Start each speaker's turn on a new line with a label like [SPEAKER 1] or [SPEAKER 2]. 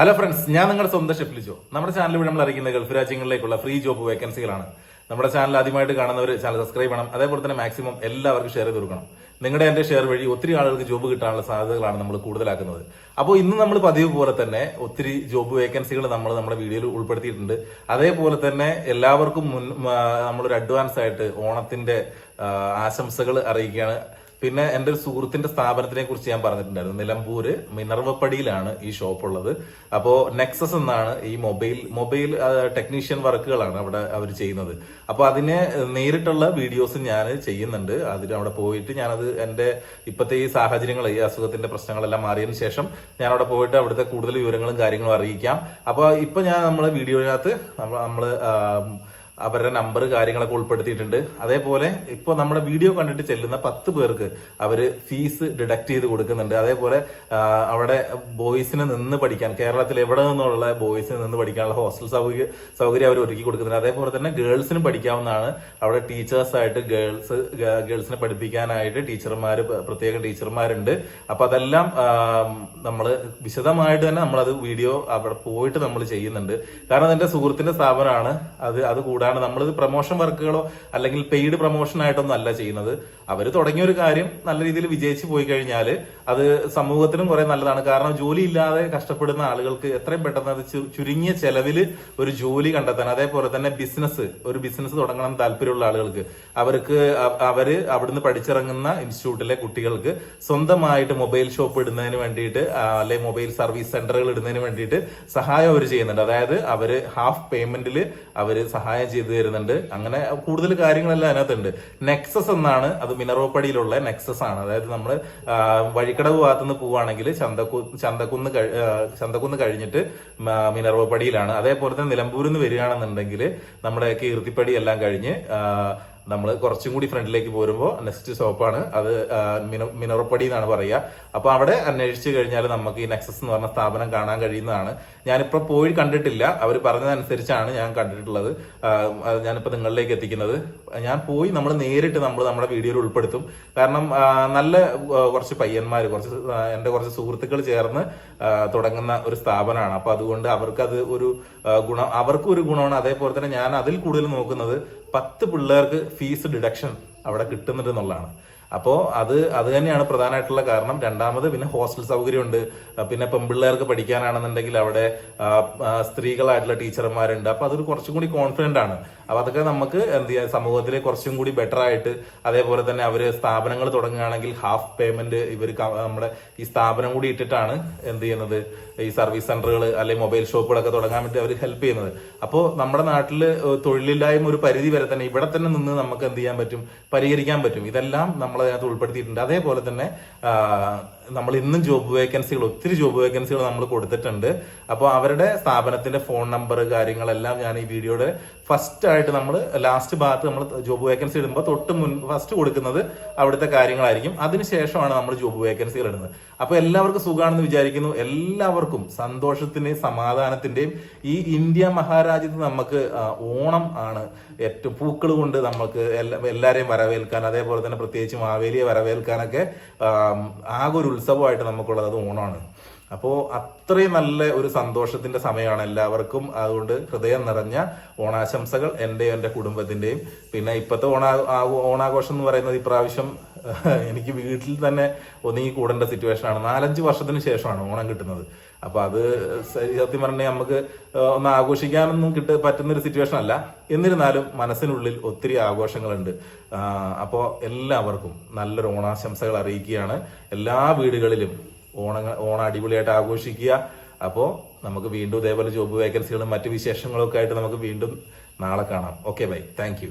[SPEAKER 1] Hello friends ഞാൻ നിങ്ങളുടെ സ്വന്തം ഷെഫ്ലിജോ നമ്മുടെ ചാനൽ ഇവിടെ നമ്മൾ അറിയിക്കുന്ന ഗൾഫ് രാജ്യങ്ങളിലേക്കുള്ള ഫ്രീ ജോബ് വേക്കൻസികളാണ് നമ്മുടെ ചാനൽ ആദ്യമായിട്ട് കാണുന്നവർ ചാനൽ സബ്സ്ക്രൈബ് ചെയ്യണം. അതേപോലെ തന്നെ മാക്സിമം എല്ലാവർക്കും ഷെയർ ചെയ്ത് കൊടുക്കണം. നിങ്ങളുടെ എന്റെ ഷെയർ വഴി ഒത്തിരി ആളുകൾക്ക് ജോബ് കിട്ടാനുള്ള സാധ്യതകളാണ് നമ്മൾ കൂടുതലാക്കുന്നത്. അപ്പോൾ ഇന്ന് നമ്മൾ പതിവ് പോലെ തന്നെ ഒത്തിരി ജോബ് വേക്കൻസികൾ നമ്മൾ നമ്മുടെ വീഡിയോയിൽ ഉൾപ്പെടുത്തിയിട്ടുണ്ട്. അതേപോലെ തന്നെ എല്ലാവർക്കും മുൻ നമ്മളൊരു അഡ്വാൻസ് ആയിട്ട് ഓണത്തിന്റെ ആശംസകൾ അറിയിക്കുകയാണ്. പിന്നെ എന്റെ ഒരു സുഹൃത്തിന്റെ സ്ഥാപനത്തിനെ കുറിച്ച് ഞാൻ പറഞ്ഞിട്ടുണ്ടായിരുന്നു. നിലമ്പൂര് മിനർവപ്പടിയിലാണ് ഈ ഷോപ്പ് ഉള്ളത്. അപ്പോൾ നെക്സസ് എന്നാണ് ഈ മൊബൈൽ മൊബൈൽ ടെക്നീഷ്യൻ വർക്കുകളാണ് അവിടെ അവർ ചെയ്യുന്നത്. അപ്പോൾ അതിനെ നേരിട്ടുള്ള വീഡിയോസ് ഞാൻ ചെയ്യുന്നുണ്ട്. അതിന് അവിടെ പോയിട്ട് ഞാനത് എന്റെ ഇപ്പോഴത്തെ ഈ സാഹചര്യങ്ങൾ ഈ അസുഖത്തിന്റെ പ്രശ്നങ്ങളെല്ലാം മാറിയതിനു ശേഷം ഞാൻ അവിടെ പോയിട്ട് അവിടുത്തെ കൂടുതൽ വിവരങ്ങളും കാര്യങ്ങളും അറിയിക്കാം. അപ്പോൾ ഇപ്പൊ ഞാൻ നമ്മളെ വീഡിയോയിനകത്ത് നമ്മൾ നമ്മൾ ആ, അവരുടെ നമ്പർ കാര്യങ്ങളൊക്കെ ഉൾപ്പെടുത്തിയിട്ടുണ്ട്. അതേപോലെ ഇപ്പോൾ നമ്മുടെ വീഡിയോ കണ്ടിട്ട് ചെല്ലുന്ന പത്ത് പേർക്ക് അവർ ഫീസ് ഡിഡക്ട് ചെയ്ത് കൊടുക്കുന്നുണ്ട്. അതേപോലെ അവിടെ ബോയ്സിന് നിന്ന് പഠിക്കാൻ കേരളത്തിൽ എവിടെ നിന്നുള്ള ബോയ്സിന് നിന്ന് പഠിക്കാനുള്ള ഹോസ്റ്റൽ സൗകര്യ സൗകര്യം അവർ ഒരുക്കി കൊടുക്കുന്നുണ്ട്. അതേപോലെ തന്നെ ഗേൾസിന് പഠിക്കാവുന്നതാണ്. അവിടെ ടീച്ചേഴ്സായിട്ട് ഗേൾസ് ഗേൾസിനെ പഠിപ്പിക്കാനായിട്ട് ടീച്ചർമാർ പ്രത്യേക ടീച്ചർമാരുണ്ട്. അപ്പൊ അതെല്ലാം നമ്മൾ വിശദമായിട്ട് തന്നെ നമ്മളത് വീഡിയോ അവിടെ പോയിട്ട് നമ്മൾ ചെയ്യുന്നുണ്ട്. കാരണം അതിന്റെ സുഹൃത്തിന്റെ സ്ഥാപനമാണ്. അത് അത് കൂടാണ്ട് നമ്മളിത് പ്രൊമോഷൻ വർക്കുകളോ അല്ലെങ്കിൽ പെയ്ഡ് പ്രൊമോഷൻ ആയിട്ടൊന്നും അല്ല ചെയ്യുന്നത്. അവർ തുടങ്ങിയ ഒരു കാര്യം നല്ല രീതിയിൽ വിജയിച്ചു പോയി കഴിഞ്ഞാൽ അത് സമൂഹത്തിനും കുറെ നല്ലതാണ്. കാരണം ജോലി ഇല്ലാതെ കഷ്ടപ്പെടുന്ന ആളുകൾക്ക് എത്രയും പെട്ടെന്ന് അത് ചുരുങ്ങിയ ചെലവിൽ ഒരു ജോലി കണ്ടെത്താൻ അതേപോലെ തന്നെ ബിസിനസ് ഒരു ബിസിനസ് തുടങ്ങണം താല്പര്യമുള്ള ആളുകൾക്ക് അവർക്ക് അവർ അവിടുന്ന് പഠിച്ചിറങ്ങുന്ന ഇൻസ്റ്റിറ്റ്യൂട്ടിലെ കുട്ടികൾക്ക് സ്വന്തമായിട്ട് മൊബൈൽ ഷോപ്പ് ഇടുന്നതിന് വേണ്ടിയിട്ട് അല്ലെ മൊബൈൽ സർവീസ് സെന്ററുകൾ ഇടുന്നതിന് വേണ്ടിയിട്ട് സഹായം അവർ ചെയ്യുന്നുണ്ട്. അതായത് അവർ ഹാഫ് പേയ്മെന്റിൽ അവർ സഹായം ചെയ്തു തരുന്നുണ്ട്. അങ്ങനെ കൂടുതൽ കാര്യങ്ങളെല്ലാം അതിനകത്തുണ്ട്. നെക്സസ് എന്നാണ് അത് മിനറോപ്പടിയിലുള്ള നെക്സസ് ആണ്. അതായത് നമ്മൾ വഴിക്കടവ് ഭാഗത്തു നിന്ന് പോവുകയാണെങ്കിൽ ചന്തക്കു ചന്തക്കുന്ന് ചന്തക്കുന്ന് കഴിഞ്ഞിട്ട് മിനറോപ്പടിയിലാണ്. അതേപോലെ തന്നെ നിലമ്പൂരിൽ നിന്ന് വരികയാണെന്നുണ്ടെങ്കിൽ നമ്മുടെ കീർത്തിപ്പടി എല്ലാം കഴിഞ്ഞ് നമ്മൾ കുറച്ചും കൂടി ഫ്രണ്ടിലേക്ക് പോരുമ്പോൾ നെക്സ്റ്റ് സ്റ്റോപ്പാണ് അത് മിനറപ്പടി എന്നാണ് പറയുക. അപ്പോൾ അവിടെ അന്വേഷിച്ചു കഴിഞ്ഞാൽ നമുക്ക് ഈ നെക്സസ് എന്ന് പറഞ്ഞ സ്ഥാപനം കാണാൻ കഴിയുന്നതാണ്. ഞാനിപ്പോ പോയി കണ്ടിട്ടില്ല. അവർ പറഞ്ഞതനുസരിച്ചാണ് ഞാൻ കണ്ടിട്ടുള്ളത്. ഞാനിപ്പോൾ നിങ്ങളിലേക്ക് എത്തിക്കുന്നത്. ഞാൻ പോയി നമ്മൾ നേരിട്ട് നമ്മൾ നമ്മുടെ വീഡിയോയിൽ ഉൾപ്പെടുത്തും. കാരണം നല്ല കുറച്ച് പയ്യന്മാർ കുറച്ച് എന്റെ കുറച്ച് സുഹൃത്തുക്കൾ ചേർന്ന് തുടങ്ങുന്ന ഒരു സ്ഥാപനമാണ്. അപ്പോൾ അതുകൊണ്ട് അവർക്കത് ഒരു ഗുണം അവർക്കും ഒരു ഗുണമാണ്. അതേപോലെ തന്നെ ഞാൻ അതിൽ കൂടുതൽ നോക്കുന്നത് പത്ത് പിള്ളേർക്ക് ഫീസ് ഡിഡക്ഷൻ അവിടെ കിട്ടുന്നുണ്ട് എന്നുള്ളതാണ്. അപ്പോൾ അത് അത് തന്നെയാണ് പ്രധാനമായിട്ടുള്ള കാരണം. രണ്ടാമത് പിന്നെ ഹോസ്റ്റൽ സൗകര്യമുണ്ട്. പിന്നെ പെൺപിള്ളേർക്ക് പഠിക്കാനാണെന്നുണ്ടെങ്കിൽ അവിടെ സ്ത്രീകളായിട്ടുള്ള ടീച്ചർമാരുണ്ട്. അപ്പോൾ അതൊരു കുറച്ചും കൂടി കോൺഫിഡന്റ് ആണ്. അപ്പൊ അതൊക്കെ നമുക്ക് എന്ത് ചെയ്യാം സമൂഹത്തിൽ കുറച്ചും കൂടി ബെറ്റർ ആയിട്ട് അതേപോലെ തന്നെ അവർ സ്ഥാപനങ്ങൾ തുടങ്ങുകയാണെങ്കിൽ ഹാഫ് പേയ്മെന്റ് ഇവർ നമ്മുടെ ഈ സ്ഥാപനം കൂടി ഇട്ടിട്ടാണ് എന്ത് ചെയ്യുന്നത്? ഈ സർവീസ് സെന്ററുകൾ അല്ലെങ്കിൽ മൊബൈൽ ഷോപ്പുകളൊക്കെ തുടങ്ങാൻ വേണ്ടി അവർ ഹെൽപ്പ് ചെയ്യുന്നത്. അപ്പോൾ നമ്മുടെ നാട്ടിൽ തൊഴിലില്ലായ്മ ഒരു പരിധി വരെ തന്നെ ഇവിടെ തന്നെ നിന്ന് നമുക്ക് എന്ത് ചെയ്യാൻ പറ്റും? പരിഹരിക്കാൻ പറ്റും. ഇതെല്ലാം നമ്മൾ അതിനകത്ത് ഉൾപ്പെടുത്തിയിട്ടുണ്ട്. അതേപോലെ തന്നെ നമ്മൾ ഇന്നും ജോബ് വേക്കൻസികൾ ഒത്തിരി ജോബ് വേക്കൻസികൾ നമ്മൾ കൊടുത്തിട്ടുണ്ട്. അപ്പോൾ അവരുടെ സ്ഥാപനത്തിന്റെ ഫോൺ നമ്പർ കാര്യങ്ങളെല്ലാം ഞാൻ ഈ വീഡിയോയുടെ ഫസ്റ്റ് ആയിട്ട് നമ്മൾ ലാസ്റ്റ് ഭാഗത്ത് നമ്മൾ ജോബ് വേക്കൻസി ഇടുമ്പോൾ തൊട്ട് മുൻ ഫസ്റ്റ് കൊടുക്കുന്നത് അവിടുത്തെ കാര്യങ്ങളായിരിക്കും. അതിനുശേഷമാണ് നമ്മൾ ജോബ് വേക്കൻസികൾ ഇടുന്നത്. അപ്പോൾ എല്ലാവർക്കും സുഖമാണെന്ന് വിചാരിക്കുന്നു. എല്ലാവർക്കും സന്തോഷത്തിന്റെയും സമാധാനത്തിന്റെയും ഈ ഇന്ത്യ മഹാരാജ്യത്ത് നമുക്ക് ഓണം ആണ് ഏറ്റവും പൂക്കൾ കൊണ്ട് നമുക്ക് എല്ലാവരെയും വരവേൽക്കാൻ അതേപോലെ തന്നെ പ്രത്യേകിച്ച് മാവേലിയെ വരവേൽക്കാനൊക്കെ ആകൊരു ഉത്സവമായിട്ട് നമുക്കുള്ളത് അത് ഓണമാണ് അപ്പോൾ അത്രയും നല്ല ഒരു സന്തോഷത്തിന്റെ സമയമാണ് എല്ലാവർക്കും. അതുകൊണ്ട് ഹൃദയം നിറഞ്ഞ ഓണാശംസകൾ എന്റെയും എന്റെ കുടുംബത്തിന്റെയും പിന്നെ ഇപ്പോഴത്തെ ഓണാ ഓണാഘോഷം എന്ന് പറയുന്നത് ഇപ്രാവശ്യം എനിക്ക് വീട്ടിൽ തന്നെ ഒതുങ്ങി കൂടേണ്ട സിറ്റുവേഷൻ ആണ്. നാലഞ്ച് വർഷത്തിന് ശേഷമാണ് ഓണം കിട്ടുന്നത്. അപ്പൊ അത് സത്യം പറഞ്ഞാൽ നമുക്ക് ഒന്ന് ആഘോഷിക്കാനൊന്നും കിട്ട പറ്റുന്ന ഒരു സിറ്റുവേഷൻ അല്ല. എന്നിരുന്നാലും മനസ്സിനുള്ളിൽ ഒത്തിരി ആഘോഷങ്ങളുണ്ട്. അപ്പോൾ എല്ലാവർക്കും നല്ലൊരു ഓണാശംസകൾ അറിയിക്കുകയാണ്. എല്ലാ വീടുകളിലും ഓണ ഓണം അടിപൊളിയായിട്ട് ആഘോഷിക്കുക. അപ്പോൾ നമുക്ക് വീണ്ടും ഇതേപോലെ ജോബ് വേക്കൻസികളും മറ്റു വിശേഷങ്ങളൊക്കെ ആയിട്ട് നമുക്ക് വീണ്ടും നാളെ കാണാം. Okay bye thank